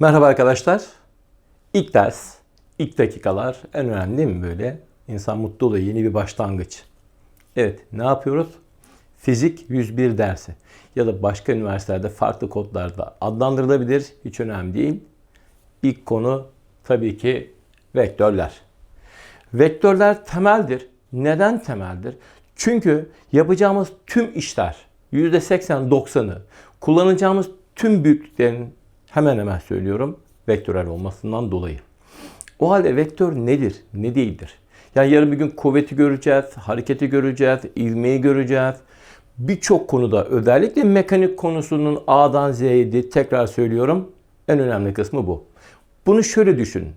Merhaba arkadaşlar. İlk ders, ilk dakikalar en önemli değil mi böyle? İnsan mutlu oluyor, yeni bir başlangıç. Evet, ne yapıyoruz? Fizik 101 dersi ya da başka üniversitelerde farklı kodlarda adlandırılabilir, hiç önemli değil. İlk konu tabii ki vektörler. Vektörler temeldir. Neden temeldir? Çünkü yapacağımız tüm işler %80-90'ı kullanacağımız tüm büyüklüklerin hemen hemen söylüyorum vektörel olmasından dolayı. O halde vektör nedir, ne değildir? Yani yarın bir gün kuvveti göreceğiz, hareketi göreceğiz, ivmeyi göreceğiz. Birçok konuda özellikle mekanik konusunun A'dan Z'ydi. Tekrar söylüyorum. En önemli kısmı bu. Bunu şöyle düşünün.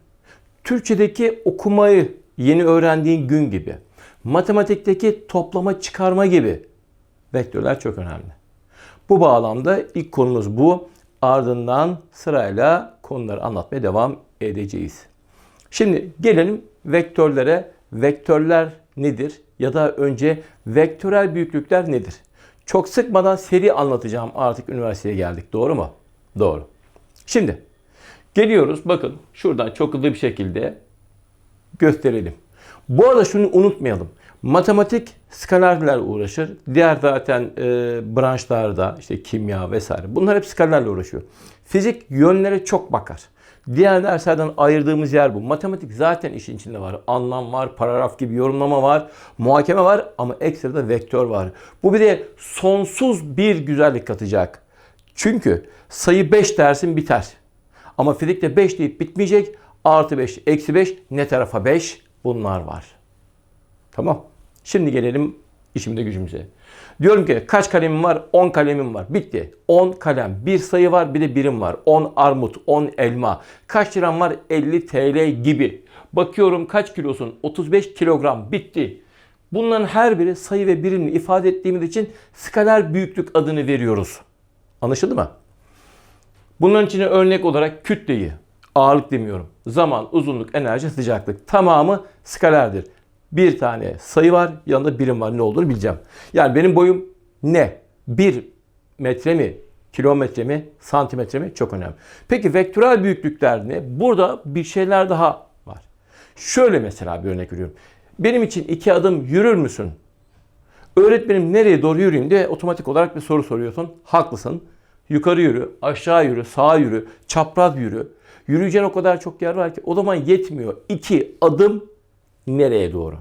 Türkçedeki okumayı yeni öğrendiğin gün gibi, matematikteki toplama çıkarma gibi vektörler çok önemli. Bu bağlamda ilk konumuz bu. Ardından sırayla konuları anlatmaya devam edeceğiz. Şimdi gelelim vektörlere. Vektörler nedir? Ya da önce vektörel büyüklükler nedir? Çok sıkmadan seri anlatacağım artık üniversiteye geldik. Doğru mu? Doğru. Şimdi geliyoruz. Bakın şuradan çok hızlı bir şekilde gösterelim. Bu arada şunu unutmayalım. Matematik skalerlerle uğraşır. Diğer zaten e, branşlarda işte kimya vesaire bunlar hep skalerlerle uğraşıyor. Fizik yönlere çok bakar. Diğer derslerden ayırdığımız yer bu. Matematik zaten işin içinde var. Anlam var, paragraf gibi yorumlama var, muhakeme var ama ekstra da vektör var. Bu bir de sonsuz bir güzellik katacak. Çünkü sayı 5 dersin biter. Ama fizikte 5 deyip bitmeyecek. Artı 5, eksi 5, ne tarafa 5? Bunlar var. Tamam. Şimdi gelelim işimde gücümüze. Diyorum ki kaç kalemim var? 10 kalemim var. Bitti. 10 kalem. Bir sayı var bir de birim var. 10 armut, 10 elma. Kaç liram var? 50 TL gibi. Bakıyorum kaç kilosun? 35 kilogram. Bitti. Bunların her biri sayı ve birimle ifade ettiğimiz için skaler büyüklük adını veriyoruz. Anlaşıldı mı? Bunların içine örnek olarak kütleyi, ağırlık demiyorum. Zaman, uzunluk, enerji, sıcaklık tamamı skalerdir. Bir tane sayı var, yanında birim var. Ne olduğunu bileceğim. Yani benim boyum ne? Bir metre mi? Kilometre mi? Santimetre mi? Çok önemli. Peki vektörel büyüklükler ne? Burada bir şeyler daha var. Şöyle mesela bir örnek veriyorum. Benim için iki adım yürür müsün? Öğretmenim nereye doğru yürüyeyim diye otomatik olarak bir soru soruyorsun. Haklısın. Yukarı yürü, aşağı yürü, sağa yürü, çapraz yürü. Yürüyeceğin o kadar çok yer var ki o zaman yetmiyor. İki adım nereye doğru?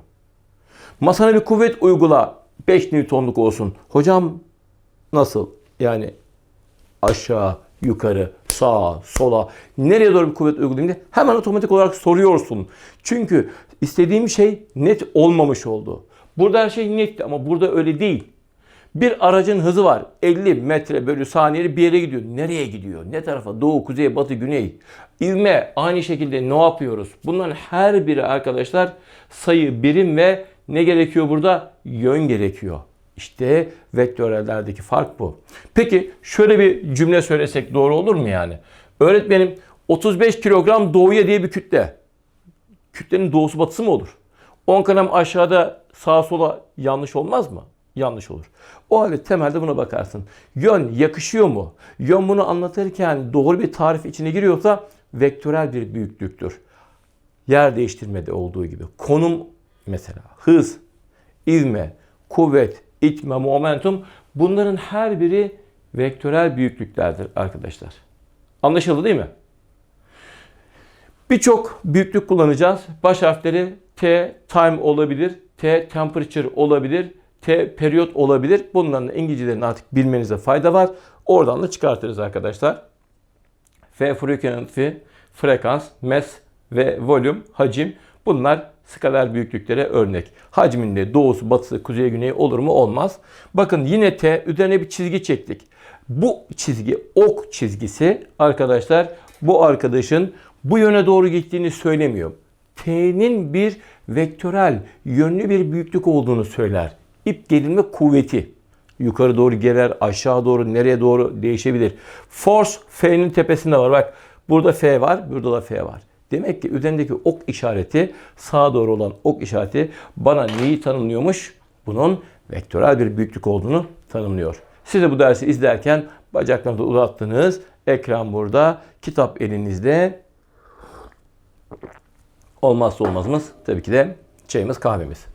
Masana bir kuvvet uygula 5 Newton'luk olsun. Hocam nasıl? Yani aşağı, yukarı, sağa, sola nereye doğru bir kuvvet uygulayayım diye hemen otomatik olarak soruyorsun. Çünkü istediğim şey net olmamış oldu. Burada her şey netti ama burada öyle değil. Bir aracın hızı var. 50 metre bölü saniyeli bir yere gidiyor. Nereye gidiyor? Ne tarafa? Doğu, kuzey, batı, güney. İvme aynı şekilde ne yapıyoruz? Bunların her biri arkadaşlar sayı, birim ve ne gerekiyor burada? Yön gerekiyor. İşte vektörellerdeki fark bu. Peki şöyle bir cümle söylesek doğru olur mu yani? Öğretmenim 35 kilogram doğuya diye bir kütle. Kütlenin doğusu batısı mı olur? 10 kalem aşağıda sağa sola yanlış olmaz mı? Yanlış olur. O halde temelde buna bakarsın. Yön yakışıyor mu? Yön bunu anlatırken doğru bir tarif içine giriyorsa vektörel bir büyüklüktür. Yer değiştirmede olduğu gibi. Konum mesela hız, ivme, kuvvet, itme, momentum bunların her biri vektörel büyüklüklerdir arkadaşlar. Anlaşıldı değil mi? Birçok büyüklük kullanacağız. Baş harfleri T time olabilir, T temperature olabilir, T periyot olabilir. Bunların İngilizcelerini artık bilmenize fayda var. Oradan da çıkartırız arkadaşlar. F frequency, frekans, mass ve volume, hacim. Bunlar skaler büyüklüklere örnek. Hacminde doğusu, batısı, kuzey, güney olur mu? Olmaz. Bakın yine T üzerine bir çizgi çektik. Bu çizgi ok çizgisi arkadaşlar bu arkadaşın bu yöne doğru gittiğini söylemiyor. T'nin bir vektörel, yönlü bir büyüklük olduğunu söyler. İp gerilme kuvveti. Yukarı doğru gelir, aşağı doğru, nereye doğru değişebilir. Force F'nin tepesinde var. Bak burada F var, burada da F var. Demek ki üzerindeki ok işareti, sağa doğru olan ok işareti bana neyi tanımlıyormuş? Bunun vektörel bir büyüklük olduğunu tanımlıyor. Siz de bu dersi izlerken bacaklarınızı uzattınız. Ekran burada. Kitap elinizde. Olmazsa olmazımız tabii ki de çayımız kahvemiz.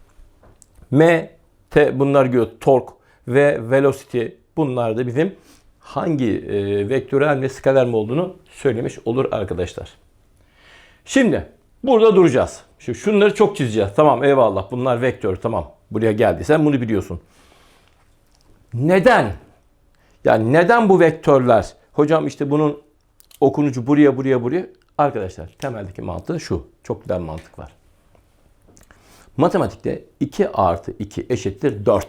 M, T bunlar göre tork ve velocity bunlar da bizim hangi e, vektörel ve skaler mi olduğunu söylemiş olur arkadaşlar. Şimdi burada duracağız. Şimdi şunları çok çizeceğiz. Tamam eyvallah bunlar vektör tamam. Buraya geldiysen bunu biliyorsun. Neden? Yani neden bu vektörler? Hocam işte bunun okunucu buraya buraya buraya. Arkadaşlar temeldeki mantığı şu. Çok güzel mantık var. Matematikte 2 artı 2 eşittir 4.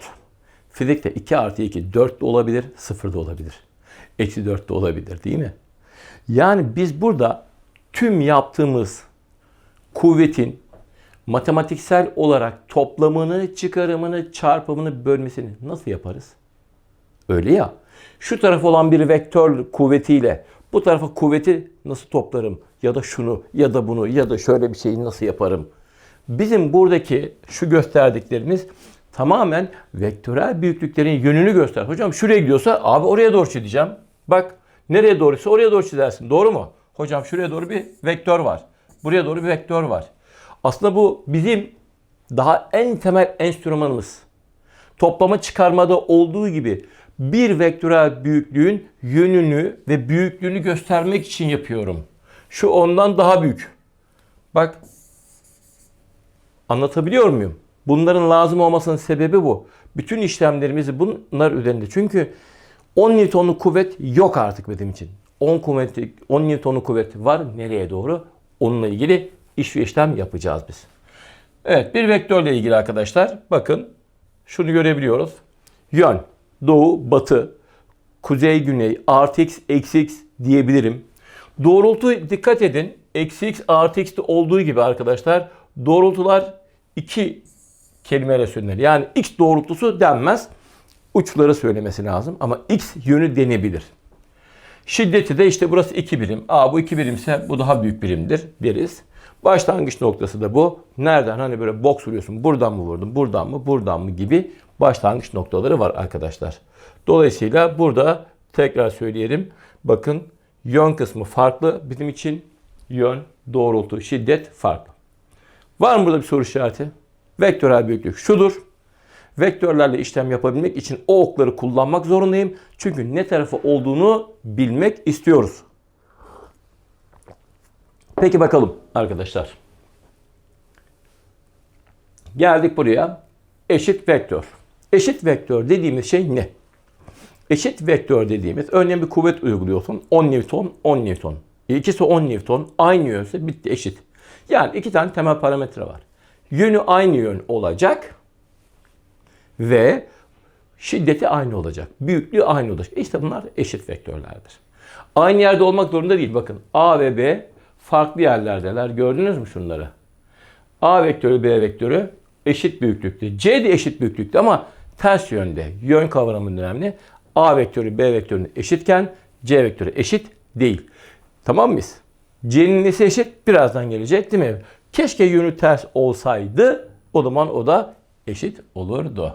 Fizikte 2 artı 2 4 de olabilir, 0 da olabilir. Eksi 4 de olabilir değil mi? Yani biz burada tüm yaptığımız kuvvetin matematiksel olarak toplamını, çıkarımını, çarpımını, bölmesini nasıl yaparız? Öyle ya. Şu taraf olan bir vektör kuvvetiyle bu tarafa kuvveti nasıl toplarım? Ya da şunu ya da bunu ya da şöyle bir şeyi nasıl yaparım? Bizim buradaki şu gösterdiklerimiz tamamen vektörel büyüklüklerin yönünü göster. Hocam şuraya gidiyorsa abi oraya doğru çizeceğim. Bak nereye doğruysa oraya doğru çizersin. Doğru mu? Hocam şuraya doğru bir vektör var. Buraya doğru bir vektör var. Aslında bu bizim daha en temel enstrümanımız. Toplama çıkarmada olduğu gibi bir vektörel büyüklüğün yönünü ve büyüklüğünü göstermek için yapıyorum. Şu ondan daha büyük. Bak anlatabiliyor muyum? Bunların lazım olmasının sebebi bu. Bütün işlemlerimizi bunlar üzerinde. Çünkü 10 Newton'luk kuvvet yok artık bizim için. 10 kuvveti, 10 Newton'luk kuvvet var. Nereye doğru? Onunla ilgili iş ve işlem yapacağız biz. Evet bir vektörle ilgili arkadaşlar. Bakın şunu görebiliyoruz. Yön, doğu, batı, kuzey, güney, artı x, eksi x diyebilirim. Doğrultu dikkat edin. Eksi x, artı x'te olduğu gibi arkadaşlar doğrultular iki kelimeyle söylenir. Yani x doğrultusu denmez. Uçları söylemesi lazım ama x yönü denebilir. Şiddeti de işte burası 2 birim. Aa bu 2 birimse bu daha büyük birimdir deriz. Başlangıç noktası da bu. Nereden hani böyle boks vuruyorsun. Buradan mı vurdun, buradan mı, buradan mı gibi başlangıç noktaları var arkadaşlar. Dolayısıyla burada tekrar söyleyelim. Bakın yön kısmı farklı. Bizim için yön, doğrultu, şiddet farklı. Var mı burada bir soru işareti? Vektörel büyüklük şudur. Vektörlerle işlem yapabilmek için o okları kullanmak zorundayım. Çünkü ne tarafı olduğunu bilmek istiyoruz. Peki bakalım arkadaşlar. Geldik buraya. Eşit vektör. Eşit vektör dediğimiz şey ne? Eşit vektör dediğimiz örneğin bir kuvvet uyguluyorsun. 10 Newton, 10 Newton. İkisi 10 Newton. Aynı yönse bitti eşit. Yani iki tane temel parametre var. Yönü aynı yön olacak ve şiddeti aynı olacak. Büyüklüğü aynı olacak. İşte bunlar eşit vektörlerdir. Aynı yerde olmak zorunda değil. Bakın A ve B farklı yerlerdeler. Gördünüz mü şunları? A vektörü B vektörü eşit büyüklükte. C de eşit büyüklükte ama ters yönde. Yön kavramı önemli. A vektörü B vektörünün eşitken C vektörü eşit değil. Tamam mıyız? C'nin nesi eşit? Birazdan gelecek değil mi? Keşke yönü ters olsaydı o zaman o da eşit olurdu.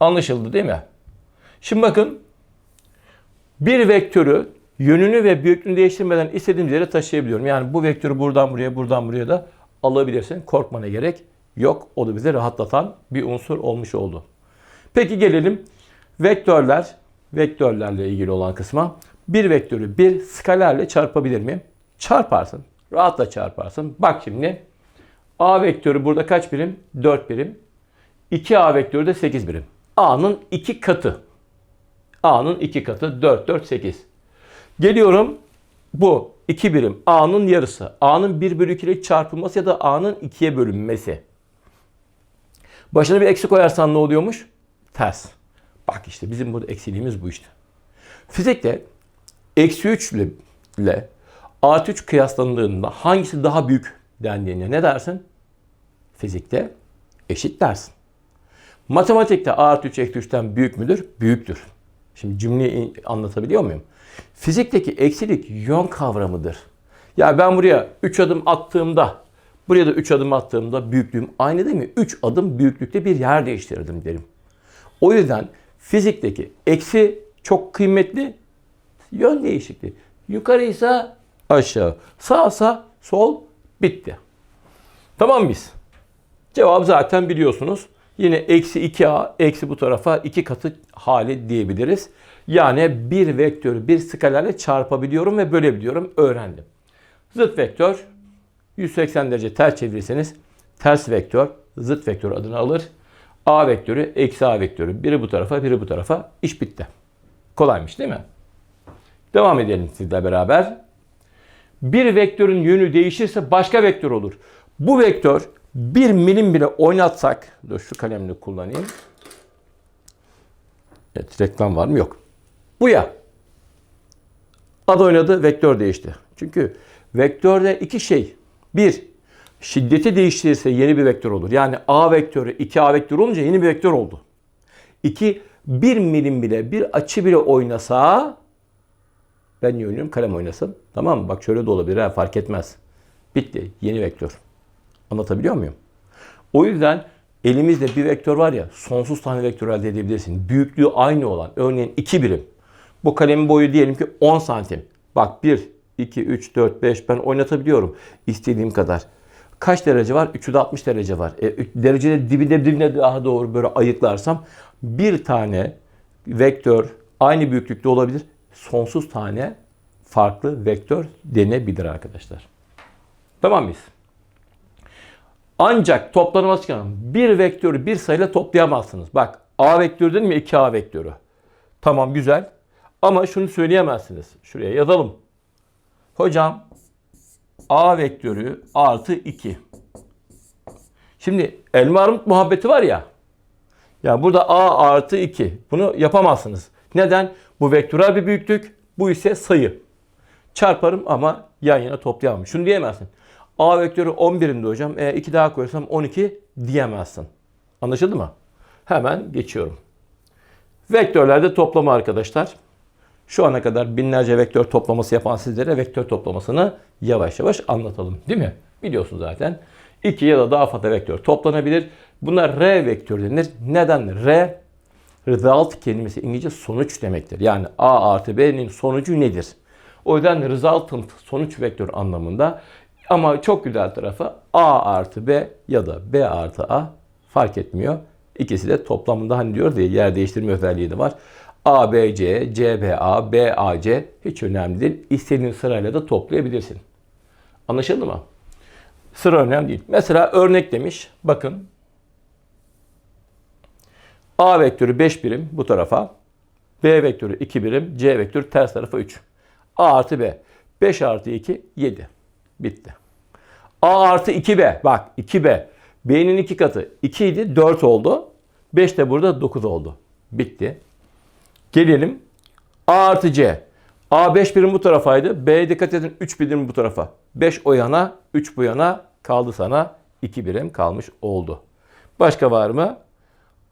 Anlaşıldı değil mi? Şimdi bakın bir vektörü yönünü ve büyüklüğünü değiştirmeden istediğim yere taşıyabiliyorum. Yani bu vektörü buradan buraya buradan buraya da alabilirsin. Korkmana gerek yok. O da bizi rahatlatan bir unsur olmuş oldu. Peki gelelim vektörler, vektörlerle ilgili olan kısma. Bir vektörü bir skalerle çarpabilir miyim? Çarparsın. Rahatla çarparsın. Bak şimdi A vektörü burada kaç birim? 4 birim. 2A vektörü de 8 birim. A'nın 2 katı. A'nın 2 katı 4, 4, 8. Geliyorum bu 2 birim A'nın yarısı. A'nın 1 bölü 2 ile çarpılması ya da A'nın 2'ye bölünmesi. Başına bir eksi koyarsan ne oluyormuş? Ters. Bak işte bizim burada eksiliğimiz bu işte. Fizikte eksi 3 ile, artı 3 kıyaslandığında hangisi daha büyük dendiğinde ne dersin? Fizikte eşit dersin. Matematikte artı 3 eksi 3'ten büyük müdür? Büyüktür. Şimdi cümleyi anlatabiliyor muyum? Fizikteki eksilik yön kavramıdır. Ya ben buraya 3 adım attığımda, buraya da 3 adım attığımda büyüklüğüm aynı değil mi? 3 adım büyüklükte bir yer değiştirdim derim. O yüzden fizikteki eksi çok kıymetli, Yön değişikliği. Yukarıysa aşağı. Sağsa sol. Bitti. Tamam mıyız? Cevap zaten biliyorsunuz. Yine eksi 2a eksi bu tarafa 2 katı hali diyebiliriz. Yani bir vektörü bir skalerle çarpabiliyorum ve bölebiliyorum. Öğrendim. Zıt vektör 180 derece ters çevirirseniz ters vektör zıt vektör adını alır. A vektörü eksi A vektörü. Biri bu tarafa biri bu tarafa. İş bitti. Kolaymış değil mi? Devam edelim sizle beraber. Bir vektörün yönü değişirse başka vektör olur. Bu vektör bir milim bile oynatsak, dur şu kalemle kullanayım. Evet, reklam var mı? Yok. Bu ya. Ad oynadı, vektör değişti. Çünkü vektörde iki şey. Bir, şiddeti değiştirirse yeni bir vektör olur. Yani A vektörü 2A vektör olunca yeni bir vektör oldu. İki, bir milim bile, bir açı bile oynasa ben niye oynuyorum? Kalem oynasın. Tamam mı? Bak şöyle de olabilir ha, fark etmez. Bitti. Yeni vektör. Anlatabiliyor muyum? O yüzden elimizde bir vektör var ya sonsuz tane vektör elde edebilirsin. Büyüklüğü aynı olan örneğin 2 birim. Bu kalemin boyu diyelim ki 10 santim. Bak 1, 2, 3, 4, 5 ben oynatabiliyorum istediğim kadar. Kaç derece var? 360 derece var. E, derecede dibine dibine daha doğru böyle ayıklarsam bir tane vektör aynı büyüklükte olabilir. Sonsuz tane farklı vektör denebilir arkadaşlar. Tamam mıyız? Ancak toplanıma çıkan bir vektörü bir sayıyla toplayamazsınız. Bak A vektörü dedim ya 2A vektörü. Tamam güzel. Ama şunu söyleyemezsiniz. Şuraya yazalım. Hocam A vektörü artı 2. Şimdi elma armut muhabbeti var ya. Ya burada A artı 2. Bunu yapamazsınız. Neden? Bu vektörel bir büyüklük. Bu ise sayı. Çarparım ama yan yana toplayamam. Şunu diyemezsin. A vektörü 11'inde hocam. E, 2 daha koyarsam 12 diyemezsin. Anlaşıldı mı? Hemen geçiyorum. Vektörlerde toplama arkadaşlar. Şu ana kadar binlerce vektör toplaması yapan sizlere vektör toplamasını yavaş yavaş anlatalım. Değil mi? Biliyorsun zaten. 2 ya da daha fazla vektör toplanabilir. Bunlar R vektör denir. Neden? R result kelimesi İngilizce sonuç demektir. Yani A artı B'nin sonucu nedir? O yüzden resultant sonuç vektör anlamında ama çok güzel tarafı A artı B ya da B artı A fark etmiyor. İkisi de toplamında hani diyor diye yer değiştirme özelliği de var. A, B, C, C, B, A, B, A, C hiç önemli değil. İstediğin sırayla da toplayabilirsin. Anlaşıldı mı? Sıra önemli değil. Mesela örnek demiş. Bakın. A vektörü 5 birim bu tarafa. B vektörü 2 birim. C vektörü ters tarafa 3. A artı B. 5 artı 2 7. Bitti. A artı 2B. Bak 2B. B'nin 2 katı. 2 idi 4 oldu. 5 de burada 9 oldu. Bitti. Gelelim. A artı C. A 5 birim bu tarafaydı. B'ye dikkat edin 3 birim bu tarafa. 5 o yana 3 bu yana kaldı sana 2 birim kalmış oldu. Başka var mı?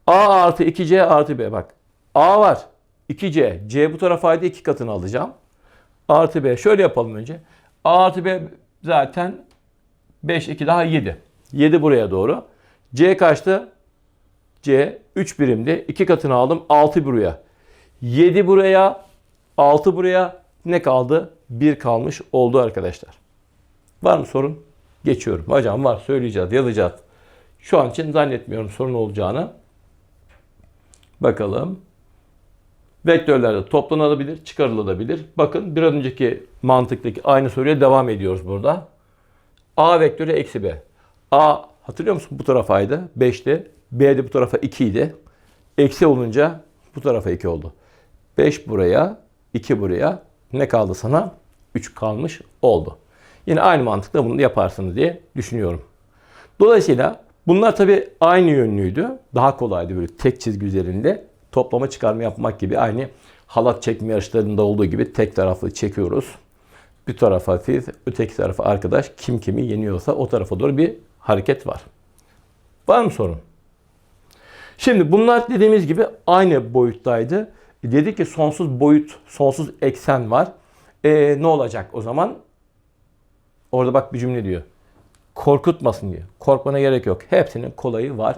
A artı 2C artı B. Bak A var. 2C. C bu tarafaydı 2 katını alacağım. Artı B. Şöyle yapalım önce. A artı B zaten 5, 2 daha 7. 7 buraya doğru. C kaçtı? C 3 birimdi. 2 katını aldım. 6 buraya. 7 buraya. 6 buraya. Ne kaldı? 1 kalmış oldu arkadaşlar. Var mı sorun? Geçiyorum. Hocam var. Söyleyeceğiz. Yazacağız. Şu an için zannetmiyorum sorun olacağını. Bakalım. Vektörlerde toplanabilir, çıkarılabilir. Bakın bir önceki mantıktaki aynı soruya devam ediyoruz burada. A vektörü eksi B. A hatırlıyor musun bu tarafaydı 5'ti. B de bu tarafa 2 idi. Eksi olunca bu tarafa 2 oldu. 5 buraya, 2 buraya. Ne kaldı sana? 3 kalmış oldu. Yine aynı mantıkla bunu yaparsınız diye düşünüyorum. Dolayısıyla bunlar tabi aynı yönlüydü. Daha kolaydı böyle tek çizgi üzerinde toplama çıkarma yapmak gibi aynı halat çekme yarışlarında olduğu gibi tek taraflı çekiyoruz. Bir tarafa siz, öteki tarafa arkadaş kim kimi yeniyorsa o tarafa doğru bir hareket var. Var mı sorun? Şimdi bunlar dediğimiz gibi aynı boyuttaydı. Dedik ki sonsuz boyut, sonsuz eksen var. E, ne olacak o zaman? Orada bak bir cümle diyor. Korkutmasın diyor. Korkmana gerek yok. Hepsinin kolayı var